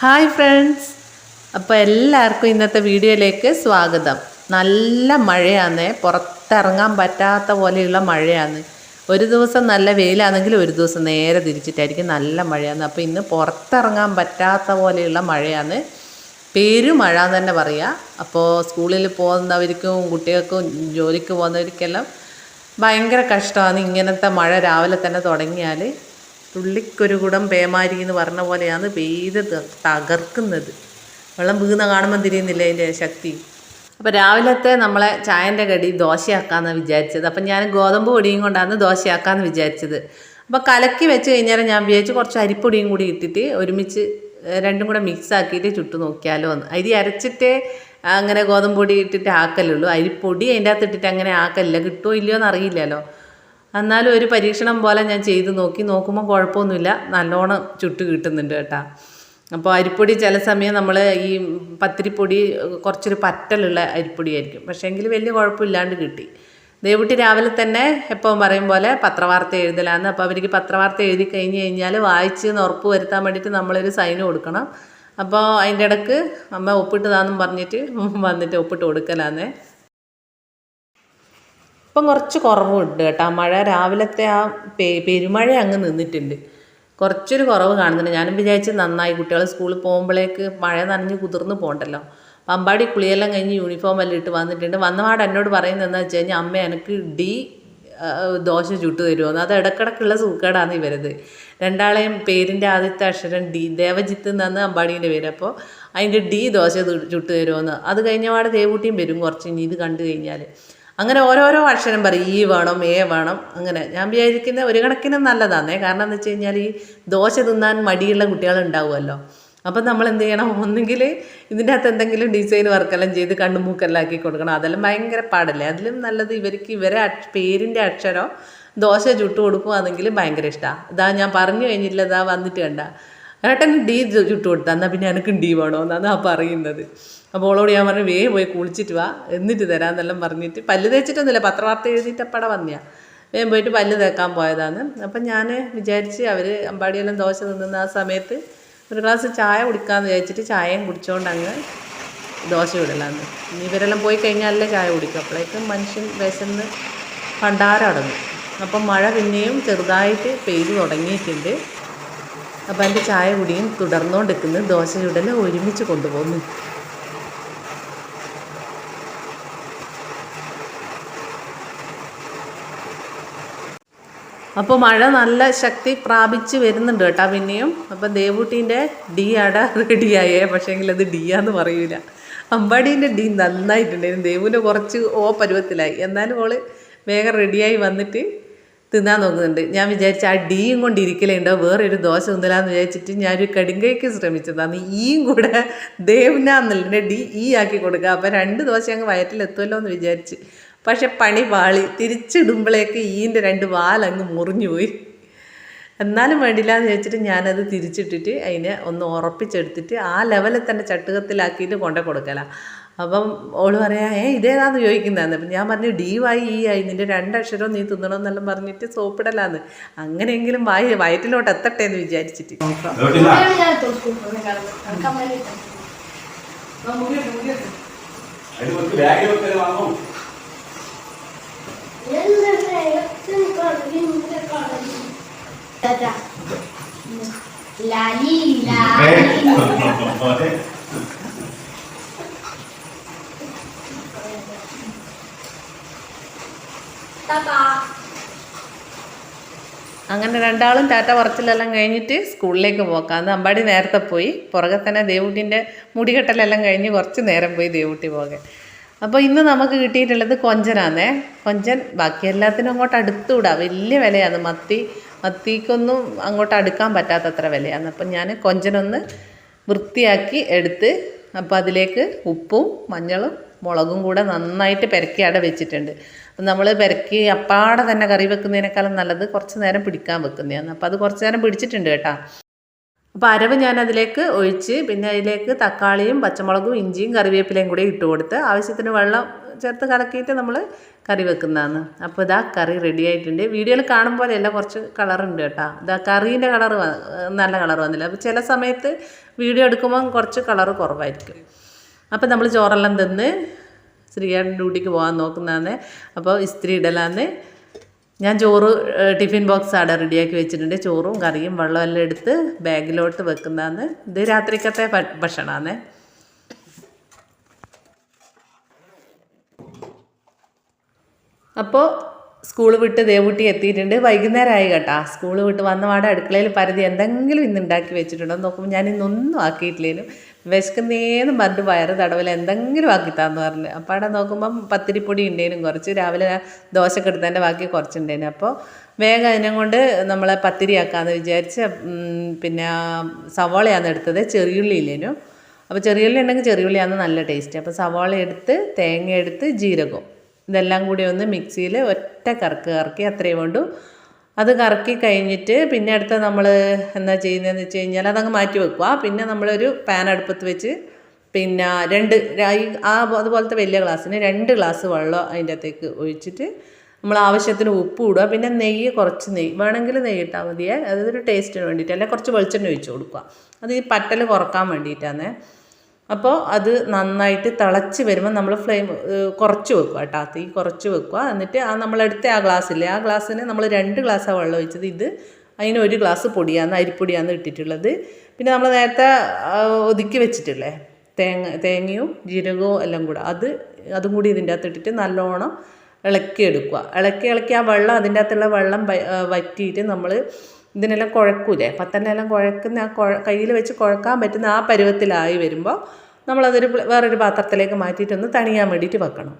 Hi friends അപ്പോൾ എല്ലാവർക്കും ഇന്നത്തെ വീഡിയോയിലേക്ക് സ്വാഗതം. നല്ല മഴയാന്നേ പുറത്തിറങ്ങാൻ പറ്റാത്ത പോലെയുള്ള മഴയാണ്. ഒരു ദിവസം നല്ല വെയിലാണെങ്കിൽ ഒരു ദിവസം നേരെ തിരിച്ചിട്ടായിരിക്കും നല്ല മഴയാണ്. അപ്പോൾ ഇന്ന് പുറത്തിറങ്ങാൻ പറ്റാത്ത പോലെയുള്ള മഴയാണ്. പെരുമഴ എന്ന് തന്നെ പറയുക അപ്പോൾ സ്കൂളിൽ പോകുന്നവർക്കും കുട്ടികൾക്കും ജോലിക്ക് പോകുന്നവർക്കെല്ലാം ഭയങ്കര കഷ്ടമാണ് ഇങ്ങനത്തെ മഴ രാവിലെ തന്നെ തുടങ്ങിയാൽ തുള്ളിക്കൊരു കുടം പേമാരി എന്ന് പറഞ്ഞ പോലെയാണ് പെയ്ത് തകർക്കുന്നത്. വെള്ളം വീണ കാണുമ്പോൾ തിരിയുന്നില്ല അതിന്റെ ശക്തി? അപ്പോൾ രാവിലത്തെ നമ്മളെ ചായന്റെ കടി ദോശയാക്കാമെന്നാണ് വിചാരിച്ചത്. അപ്പം ഞാൻ ഗോതമ്പ് പൊടിയും കൊണ്ടാണ് ദോശയാക്കാമെന്ന് വിചാരിച്ചത്. അപ്പോൾ കലക്കി വെച്ച് കഴിഞ്ഞാൽ ഞാൻ വിചാരിച്ചു കുറച്ച് അരിപ്പൊടിയും കൂടി ഇട്ടിട്ട് ഒരുമിച്ച് രണ്ടും കൂടെ മിക്സ് ആക്കിയിട്ട് ചുട്ടു നോക്കിയാലോ എന്ന്. അരി അരച്ചിട്ടേ അങ്ങനെ ഗോതമ്പ് പൊടി ഇട്ടിട്ട് ആക്കലുള്ളൂ. അരിപ്പൊടി അതിന്റെ അകത്ത് ഇട്ടിട്ട് അങ്ങനെ ആക്കലില്ല. കിട്ടുമോ ഇല്ലയോ എന്ന് അറിയില്ലല്ലോ. എന്നാലും ഒരു പരീക്ഷണം പോലെ ഞാൻ ചെയ്ത് നോക്കി. നോക്കുമ്പോൾ കുഴപ്പമൊന്നുമില്ല. നല്ലോണം ചുട്ട് കിട്ടുന്നുണ്ട് കേട്ടോ. അപ്പോൾ അരിപ്പൊടി ചില സമയം നമ്മൾ ഈ പത്തിരിപ്പൊടി കുറച്ചൊരു പറ്റലുള്ള അരിപ്പൊടിയായിരിക്കും പക്ഷേങ്കിൽ വലിയ കുഴപ്പമില്ലാണ്ട് കിട്ടി. ദേവുട്ടി രാവിലെ തന്നെ എപ്പം പറയും പോലെ പത്രവാർത്ത എഴുതലാന്ന്. അപ്പോൾ അവർക്ക് പത്രവാർത്ത എഴുതി കഴിഞ്ഞ് കഴിഞ്ഞാൽ വായിച്ച് എന്ന് ഉറപ്പ് വരുത്താൻ വേണ്ടിയിട്ട് നമ്മളൊരു സൈൻ കൊടുക്കണം. അപ്പോൾ അതിന്റെ ഇടയ്ക്ക് അമ്മ ഒപ്പിട്ടതാന്നും പറഞ്ഞിട്ട് വന്നിട്ട് ഒപ്പിട്ട് കൊടുക്കലാന്നേ. ഇപ്പം കുറച്ച് കുറവുണ്ട് കേട്ടോ. മഴ രാവിലത്തെ ആ പെ പെരുമഴ അങ്ങ് നിന്നിട്ടുണ്ട്. കുറച്ചൊരു കുറവ് കാണുന്നുണ്ട്. ഞാനും വിചാരിച്ച് നന്നായി. കുട്ടികൾ സ്കൂളിൽ പോകുമ്പോഴേക്ക് മഴ നനഞ്ഞ് കുതിർന്ന് പോകണ്ടല്ലോ പമ്പാടി കുളിയെല്ലാം കഴിഞ്ഞ് യൂണിഫോം എല്ലാം ഇട്ട് വന്നിട്ടുണ്ട്. വന്നപാട് എന്നോട് പറയുന്നത് എന്താ വെച്ച് കഴിഞ്ഞാൽ അമ്മ എനിക്ക് ഡി ദോശ ചുട്ട് തരുമോന്ന് അത് ഇടക്കിടക്കുള്ള സൂക്കേടാണ് ഇവരത് രണ്ടാളെയും പേരിന്റെ ആദ്യത്തെ അക്ഷരം ഡി ദേവജിത്ത് എന്നാണ് അമ്പാടീന്റെ പേര്. അപ്പോൾ അതിന്റെ ഡി ദോശ ചുട്ട് തരുമോന്ന് അത് കഴിഞ്ഞപാട് ദേവൂട്ടിയും വരും കുറച്ച്. ഇനി ഇത് കണ്ടു കഴിഞ്ഞാൽ അങ്ങനെ ഓരോരോ അക്ഷരം പറയും ഈ വേണം ഏ വേണം അങ്ങനെ. ഞാൻ വിചാരിക്കുന്ന ഒരു കണക്കിന് നല്ലതാണേ കാരണം എന്ന് വെച്ച് കഴിഞ്ഞാൽ ഈ ദോശ തിന്നാൻ മടിയുള്ള കുട്ടികളുണ്ടാവുമല്ലോ. അപ്പം നമ്മൾ എന്ത് ചെയ്യണം? ഒന്നുകിൽ ഇതിന്റെ അകത്ത് എന്തെങ്കിലും ഡിസൈൻ വർക്കെല്ലാം ചെയ്ത് കണ്ണുമൂക്കെല്ലാം ആക്കി കൊടുക്കണം. അതെല്ലാം ഭയങ്കര പാടല്ലേ? അതിലും നല്ലത് ഇവർക്ക് ഇവരെ പേരിന്റെ അക്ഷരം ദോശ ചുട്ട് കൊടുക്കുകയാണെങ്കിൽ ഭയങ്കര ഇഷ്ടമാണ് ഇതാ ഞാൻ പറഞ്ഞു കഴിഞ്ഞില്ല ഇതാ വന്നിട്ട് കണ്ട. ഏട്ടൻ ഡി ചുട്ട് കൊടുത്താൽ എന്നാൽ പിന്നെ എനിക്കും ഡി വേണോ എന്നാണ് ആ പറയുന്നത്. അപ്പോൾ ഓളോട് ഞാൻ പറഞ്ഞു വേ പോയി കുളിച്ചിട്ട് വാ എന്നിട്ട് തരാമെന്നെല്ലാം പറഞ്ഞിട്ട് പല്ല് തേച്ചിട്ടൊന്നുമില്ല പത്രവാർത്ത എഴുതിയിട്ട് അപ്പടെ വന്നിയാ. വേഗം പോയിട്ട് പല്ല് തേക്കാൻ പോയതാണ് അപ്പം ഞാൻ വിചാരിച്ച് അവർ അമ്പാടിയെല്ലാം ദോശ തിന്നുന്ന ആ സമയത്ത് ഒരു ഗ്ലാസ് ചായ കുടിക്കാമെന്ന് വിചാരിച്ചിട്ട് ചായയും കുടിച്ചുകൊണ്ട് അങ്ങ് ദോശ വിടലാന്ന്. ഇനി ഇവരെല്ലാം പോയി കഴിഞ്ഞാലല്ലേ ചായ കുടിക്കും. അപ്പോഴേക്കും മനുഷ്യൻ വിശന്ന് ഭണ്ഡാരം അടങ്ങും. അപ്പം മഴ പിന്നെയും ചെറുതായിട്ട് പെയ്തു തുടങ്ങിയിട്ടുണ്ട്. അപ്പം എന്റെ ചായ കുടിയും തുടർന്നുകൊണ്ടിരിക്കുന്നു ദോശ ചുടൽ ഒരുമിച്ച് കൊണ്ടുപോകുന്നു. അപ്പോൾ മഴ നല്ല ശക്തി പ്രാപിച്ച് വരുന്നുണ്ട് കേട്ടോ പിന്നെയും. അപ്പം ദേവൂട്ടീന്റെ ഡി അട റെഡിയായേ പക്ഷേങ്കിൽ അത് ഡി ആന്ന് പറയൂല. അമ്പാടീന്റെ ഡി നന്നായിട്ടുണ്ടായിരുന്നു. ദേവുവിന്റെ കുറച്ച് ഓ പരുവത്തിലായി. എന്നാലും ഓൾ വേഗം റെഡിയായി വന്നിട്ട് തിന്നാൻ നോക്കുന്നുണ്ട്. ഞാൻ വിചാരിച്ച ആ ഡീയും കൊണ്ട് ഇരിക്കലുണ്ടോ വേറൊരു ദോശ തിന്നലാന്ന് വിചാരിച്ചിട്ട് ഞാനൊരു കടുങ്കയ്ക്ക് ശ്രമിച്ചതാണ് ഈയും കൂടെ ദേവനാന്നല്ലേ ഡി ഈ ആക്കി കൊടുക്കുക അപ്പം രണ്ട് ദോശ അങ്ങ് വയറ്റിലെത്തുമല്ലോ എന്ന് വിചാരിച്ച്. പക്ഷെ പണി പാളി. തിരിച്ചിടുമ്പോഴേക്ക് ഈന്റെ രണ്ട് വാലങ്ങ് മുറിഞ്ഞു പോയി എന്നാലും വേണ്ടില്ല എന്ന് വെച്ചിട്ട് ഞാനത് തിരിച്ചിട്ടിട്ട് അതിനെ ഒന്ന് ഉറപ്പിച്ചെടുത്തിട്ട് ആ ലെവലിൽ തന്നെ ചട്ടുകത്തിലാക്കിയിട്ട് കൊണ്ടു കൊടുക്കല. അപ്പം ഓൾ പറയാ ഏ ഇതേതാന്ന് ചോദിക്കുന്നതെന്ന്? അപ്പം ഞാൻ പറഞ്ഞു ഡി വൈ ഇ ആയി നിന്റെ രണ്ടക്ഷരം നീ തിന്നണമെന്നെല്ലാം പറഞ്ഞിട്ട് സോപ്പിടലാന്ന്. അങ്ങനെയെങ്കിലും വായി വയറ്റിലോട്ട് എത്തട്ടെ എന്ന് വിചാരിച്ചിട്ട്. ലാലി ലാലി അങ്ങനെ രണ്ടാളും ടാറ്റ പറച്ചിലെല്ലാം കഴിഞ്ഞിട്ട് സ്കൂളിലേക്ക് പോക്കാന്ന് അമ്പാടി നേരത്തെ പോയി. പുറകെ തന്നെ ദേവൂട്ടിന്റെ മുടികെട്ടലെല്ലാം കഴിഞ്ഞ് കുറച്ച് നേരം പോയി ദേവൂട്ടി പോകാൻ. അപ്പോൾ ഇന്ന് നമുക്ക് കിട്ടിയിട്ടുള്ളത് കൊഞ്ചനാന്നേ. കൊഞ്ചൻ ബാക്കി എല്ലാത്തിനും അങ്ങോട്ട് അടുത്തുകൂടാ വലിയ വിലയാണ്. മത്തി മത്തിക്കൊന്നും അങ്ങോട്ട് അടുക്കാൻ പറ്റാത്തത്ര വിലയാണ്. അപ്പം ഞാൻ കൊഞ്ചനൊന്ന് വൃത്തിയാക്കി എടുത്ത് അപ്പോൾ അതിലേക്ക് ഉപ്പും മഞ്ഞളും മുളകും കൂടെ നന്നായിട്ട് പെരക്കി അവിടെ വെച്ചിട്ടുണ്ട്. അപ്പം നമ്മൾ പെരക്കി അപ്പാടെ തന്നെ കറി വെക്കുന്നതിനേക്കാളും നല്ലത് കുറച്ച് നേരം പിടിക്കാൻ വെക്കുന്നതാണ്. അപ്പോൾ അത് കുറച്ച് നേരം പിടിച്ചിട്ടുണ്ട് കേട്ടോ. അപ്പോൾ അരവ് ഞാൻ അതിലേക്ക് ഒഴിച്ച് പിന്നെ അതിലേക്ക് തക്കാളിയും പച്ചമുളകും ഇഞ്ചിയും കറിവേപ്പിലയും കൂടി ഇട്ട് കൊടുത്ത് ആവശ്യത്തിന് വെള്ളം ചേർത്ത് കലക്കിയിട്ട് നമ്മൾ കറി വെക്കുന്നതാണ്. അപ്പോൾ ഇതാ കറി റെഡി ആയിട്ടുണ്ട്. വീഡിയോയിൽ കാണുമ്പോൾ എല്ലാം കുറച്ച് കളറുണ്ട് കേട്ടോ. ഇതാ കറീന്റെ കളർ നല്ല കളർ വന്നില്ല. അപ്പോൾ ചില സമയത്ത് വീഡിയോ എടുക്കുമ്പോൾ കുറച്ച് കളറ് കുറവായിരിക്കും. അപ്പോൾ നമ്മൾ ചോറെല്ലാം തിന്ന് ശ്രീയേട്ടൻ ഡ്യൂട്ടിക്ക് പോകാൻ നോക്കുന്നതാണ്. അപ്പോൾ ഇസ്ത്രി ഇടലാന്ന്. ഞാൻ ചോറ് ടിഫിൻ ബോക്സ് അവിടെ റെഡിയാക്കി വെച്ചിട്ടുണ്ട്. ചോറും കറിയും വെള്ളമെല്ലാം എടുത്ത് ബാഗിലോട്ട് വെക്കുന്നതാണ്. ഇത് രാത്രിക്കത്തെ ഭക്ഷണമാണ് അപ്പോൾ സ്കൂൾ വിട്ട് ദേവൂട്ടി എത്തിയിട്ടുണ്ട്. വൈകുന്നേരമായി കേട്ടാ. സ്കൂൾ വിട്ട് വന്ന പാടെ അടുക്കളയിൽ പരിധി എന്തെങ്കിലും ഇന്ന് ഉണ്ടാക്കി വെച്ചിട്ടുണ്ടോ നോക്കുമ്പോൾ ഞാൻ ഇന്നൊന്നും ആക്കിയിട്ടില്ലേനും. വിശക്കുന്നേന്ന് പറഞ്ഞിട്ട് വയറ് തടവിൽ എന്തെങ്കിലും ആക്കിത്താന്ന് പറഞ്ഞു. അപ്പോൾ അവിടെ നോക്കുമ്പം പത്തിരിപ്പൊടി ഉണ്ടേനും കുറച്ച്. രാവിലെ ദോശക്ക് എടുത്തതിന്റെ ബാക്കി കുറച്ചുണ്ടേനും. അപ്പോൾ വേഗം അതിനെ കൊണ്ട് നമ്മളെ പത്തിരിയാക്കാമെന്ന് വിചാരിച്ച് പിന്നെ സവാളയാണ് എടുത്തത്. ചെറിയുള്ളി ഇല്ലേനും. അപ്പോൾ ചെറിയുള്ളി ഉണ്ടെങ്കിൽ ചെറിയുള്ളിയാണ് നല്ല ടേസ്റ്റ്. അപ്പോൾ സവാള എടുത്ത് തേങ്ങ എടുത്ത് ജീരകം ഇതെല്ലാം കൂടി ഒന്ന് മിക്സിയിൽ ഒറ്റ കറക്ക് കറക്കി അത്രയും കൊണ്ടു അത് കറക്കി കഴിഞ്ഞിട്ട് പിന്നെ അടുത്ത നമ്മൾ എന്താ ചെയ്യുന്നതെന്ന് വെച്ച് കഴിഞ്ഞാൽ അതങ്ങ് മാറ്റി വെക്കുക. പിന്നെ നമ്മളൊരു പാൻ അടുപ്പത്ത് വെച്ച് പിന്നെ രണ്ട് ആ അതുപോലത്തെ വലിയ ഗ്ലാസ്സിന് രണ്ട് ഗ്ലാസ് വെള്ളം അതിന്റെ അകത്തേക്ക് ഒഴിച്ചിട്ട് നമ്മൾ ആവശ്യത്തിന് ഉപ്പ് ഇടുക. പിന്നെ നെയ്യ് കുറച്ച് നെയ്യ് വേണമെങ്കിൽ നെയ്യ് ഇട്ടാൽ മതിയേ. അതൊരു ടേസ്റ്റിന് വേണ്ടിയിട്ട്. അല്ലെങ്കിൽ കുറച്ച് വെളിച്ചെണ്ണ ഒഴിച്ച് കൊടുക്കുക. അത് ഈ പറ്റൽ കുറയ്ക്കാൻ വേണ്ടിയിട്ടാണ് അപ്പോൾ അത് നന്നായിട്ട് തിളച്ച് വരുമ്പോൾ നമ്മൾ ഫ്ലെയിം കുറച്ച് വെക്കുക കേട്ടോ. തീ കുറച്ച് വെക്കുക എന്നിട്ട് ആ നമ്മളെടുത്ത ആ ഗ്ലാസ്സില്ലേ ആ ഗ്ലാസ്സിന് നമ്മൾ രണ്ട് ഗ്ലാസ്സാണ് വെള്ളം ഒഴിച്ചത്. ഇത് അതിന് ഒരു ഗ്ലാസ് പൊടിയാണ് അരിപ്പൊടിയാണ് ഇട്ടിട്ടുള്ളത്. പിന്നെ നമ്മൾ നേരത്തെ ഒതുക്കി വെച്ചിട്ടില്ലേ തേങ്ങ തേങ്ങയും ജീരകവും എല്ലാം കൂടെ. അത് അതും കൂടി ഇതിന്റെ അകത്ത് ഇട്ടിട്ട് നല്ലോണം ഇളക്കി എടുക്കുക. ഇളക്കി ഇളക്കി ആ വെള്ളം അതിന്റെ അകത്തുള്ള വെള്ളം വറ്റിയിട്ട് നമ്മൾ ഇതിനെല്ലാം കുഴക്കൂലേ? പത്തനെല്ലാം കുഴക്കുന്ന ആ കുഴ കയ്യിൽ വെച്ച് കുഴക്കാൻ പറ്റുന്ന ആ പരുവത്തിലായി വരുമ്പോൾ നമ്മളതൊരു വേറൊരു പാത്രത്തിലേക്ക് മാറ്റിയിട്ടൊന്ന് തണിയാൻ വേണ്ടിയിട്ട് വെക്കണം.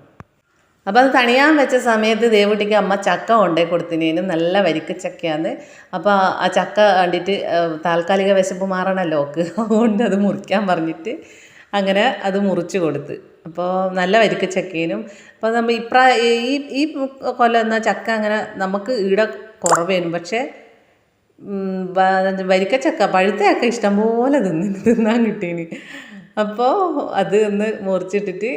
അപ്പോൾ അത് തണിയാൻ വെച്ച സമയത്ത് ദേവുട്ടിക്ക് അമ്മ ചക്ക കൊണ്ടേ കൊടുത്തിനേന്. നല്ല വരിക്ക ചക്കയാണ്. അപ്പോൾ ആ ചക്ക കണ്ടിട്ട് താൽക്കാലിക വിശപ്പ് മാറണമല്ലോ ഓക്ക് അതുകൊണ്ട് അത് മുറിക്കാൻ പറഞ്ഞിട്ട് അങ്ങനെ അത് മുറിച്ച് കൊടുത്ത്. അപ്പോൾ നല്ല വരിക്ക ചക്കേനും. അപ്പോൾ നമ്മൾ ഇപ്രാ ഈ ഈ കൊല്ലം എന്നാൽ ചക്ക അങ്ങനെ നമുക്ക് ഇവിടെ കുറവേനും. പക്ഷേ വരിക്ക ചക്ക വരിക്കച്ചക്ക പഴുത്ത ചക്ക ഇഷ്ടംപോലെ തിന്ന് തിന്നാൻ കിട്ടീന്. അപ്പോൾ അത് ഒന്ന് മുറിച്ചിട്ടിട്ട്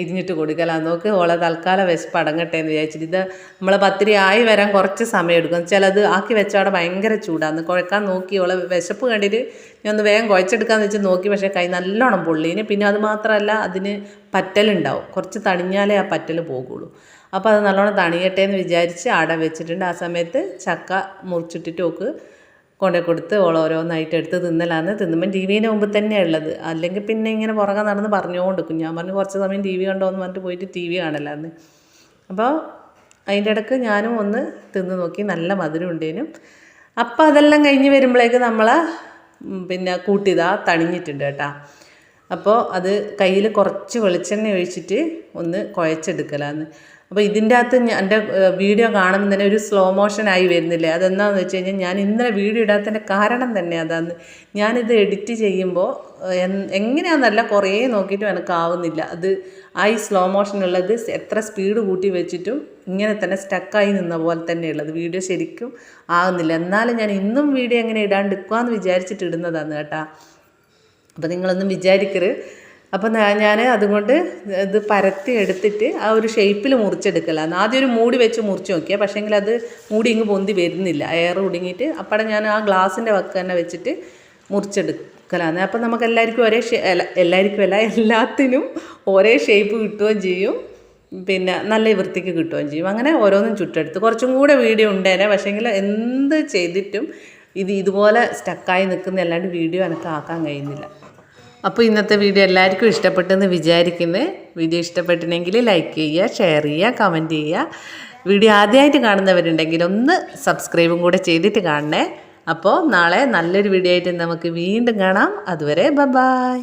ഇരിഞ്ഞിട്ട് കൊടുക്കല നോക്ക് ഓളെ തൽക്കാലം വിശപ്പ് അടങ്ങട്ടെ എന്ന് വിചാരിച്ചിട്ട് ഇത് നമ്മളെ പത്തിരി ആയി വരാൻ കുറച്ച് സമയം എടുക്കും. ചിലത് ആക്കി വെച്ചവിടെ ഭയങ്കര ചൂടാന്ന് കുഴക്കാൻ നോക്കി ഓളെ വിശപ്പ് കണ്ടിട്ട് ഞാൻ ഒന്ന് വേഗം കുഴച്ചെടുക്കാന്ന് വെച്ച് നോക്കി. പക്ഷേ കൈ നല്ലോണം പൊള്ളീന് പിന്നെ അത് മാത്രമല്ല അതിന് പറ്റലുണ്ടാവും കുറച്ച് തണിഞ്ഞാലേ ആ പറ്റൽ പോകുള്ളൂ. അപ്പോൾ അത് നല്ലോണം തണിയട്ടെ എന്ന് വിചാരിച്ച് ആടെ വെച്ചിട്ടുണ്ട്. ആ സമയത്ത് ചക്ക മുറിച്ചിട്ടിട്ട് ഓക്ക് കൊണ്ടേ കൊടുത്ത് ഓൾ ഓരോന്നായിട്ട് എടുത്ത് തിന്നലാന്ന് തിന്നുമ്പം ടി വിന്റെ മുമ്പ് തന്നെയാണ് ഉള്ളത്. അല്ലെങ്കിൽ പിന്നെ ഇങ്ങനെ പുറകെ നടന്ന് പറഞ്ഞുകൊണ്ടിരിക്കും. ഞാൻ പറഞ്ഞു കുറച്ച് സമയം ടി വി കണ്ടോ എന്ന് പറഞ്ഞിട്ട് പോയിട്ട് ടി വി കാണലാന്ന്. അപ്പോൾ അതിന്റെ ഇടയ്ക്ക് ഞാനും ഒന്ന് തിന്ന് നോക്കി നല്ല മധുരം ഉണ്ടേനും. അപ്പോൾ അതെല്ലാം കഴിഞ്ഞ് വരുമ്പോഴേക്ക് നമ്മൾ പിന്നെ കൂട്ടിതാ തണിഞ്ഞിട്ടുണ്ട് കേട്ടോ. അപ്പോൾ അത് കയ്യിൽ കുറച്ച് വെളിച്ചെണ്ണ ഒഴിച്ചിട്ട് ഒന്ന് കുഴച്ചെടുക്കലാന്ന്. അപ്പോൾ ഇതിന്റെ അകത്ത് എന്റെ വീഡിയോ കാണുമ്പോൾ തന്നെ ഒരു സ്ലോ മോഷനായി വരുന്നില്ലേ? അതെന്താണെന്ന് വെച്ച് കഴിഞ്ഞാൽ ഞാൻ ഇന്നലെ വീഡിയോ ഇടാത്തതിന്റെ കാരണം തന്നെ അതാണ് ഞാനിത് എഡിറ്റ് ചെയ്യുമ്പോൾ എങ്ങനെയാണെന്നല്ല കുറേ നോക്കിയിട്ടും എനിക്കാവുന്നില്ല അത് ആ ഈ സ്ലോ മോഷനുള്ളത് എത്ര സ്പീഡ് കൂട്ടി വെച്ചിട്ടും ഇങ്ങനെ തന്നെ സ്റ്റക്കായി നിന്ന പോലെ തന്നെയുള്ളത് വീഡിയോ ശരിക്കും ആകുന്നില്ല എന്നാലും ഞാൻ ഇന്നും വീഡിയോ എങ്ങനെ ഇടാണ്ടിരിക്കുക എന്ന് വിചാരിച്ചിട്ട് ഇടുന്നതാണ് കേട്ടോ. അപ്പോൾ നിങ്ങളൊന്നും വിചാരിക്കരുത്. അപ്പോൾ ഞാൻ അതുകൊണ്ട് ഇത് പരത്തി എടുത്തിട്ട് ആ ഒരു ഷേപ്പിൽ മുറിച്ചെടുക്കലാണ് ആദ്യം ഒരു മൂടി വെച്ച് മുറിച്ച് നോക്കിയാൽ പക്ഷേങ്കിൽ അത് മൂടി ഇങ്ങ് പൊന്തി വരുന്നില്ല. എയർ കുടുങ്ങിയിട്ട് അപ്പോഴെ ഞാൻ ആ ഗ്ലാസിന്റെ വക്ക് തന്നെ വെച്ചിട്ട് മുറിച്ചെടുക്കലാണ് അപ്പോൾ നമുക്ക് എല്ലാവർക്കും ഒരേ എല്ലാവർക്കും അല്ല എല്ലാത്തിനും ഒരേ ഷേപ്പ് കിട്ടുകയും ചെയ്യും. പിന്നെ നല്ല വൃത്തിക്ക് കിട്ടുകയും ചെയ്യും. അങ്ങനെ ഓരോന്നും ചുട്ടെടുത്ത്. കുറച്ചും കൂടെ വീഡിയോ ഉണ്ടേനെ പക്ഷേങ്കിൽ എന്ത് ചെയ്തിട്ടും ഇത് ഇതുപോലെ സ്റ്റക്കായി നിൽക്കുന്ന അല്ലാണ്ട് വീഡിയോ എനിക്ക് ആക്കാൻ കഴിയുന്നില്ല. അപ്പോൾ ഇന്നത്തെ വീഡിയോ എല്ലാവർക്കും ഇഷ്ടപ്പെട്ടെന്ന് വിചാരിക്കുന്നത് വീഡിയോ ഇഷ്ടപ്പെട്ടിട്ടുണ്ടെങ്കിൽ ലൈക്ക് ചെയ്യുക ഷെയർ ചെയ്യുക കമന്റ് ചെയ്യുക. വീഡിയോ ആദ്യമായിട്ട് കാണുന്നവരുണ്ടെങ്കിൽ ഒന്ന് സബ്സ്ക്രൈബും കൂടെ ചെയ്തിട്ട് കാണണേ. അപ്പോൾ നാളെ നല്ലൊരു വീഡിയോ ആയിട്ട് നമുക്ക് വീണ്ടും കാണാം. അതുവരെ ബ ബായ്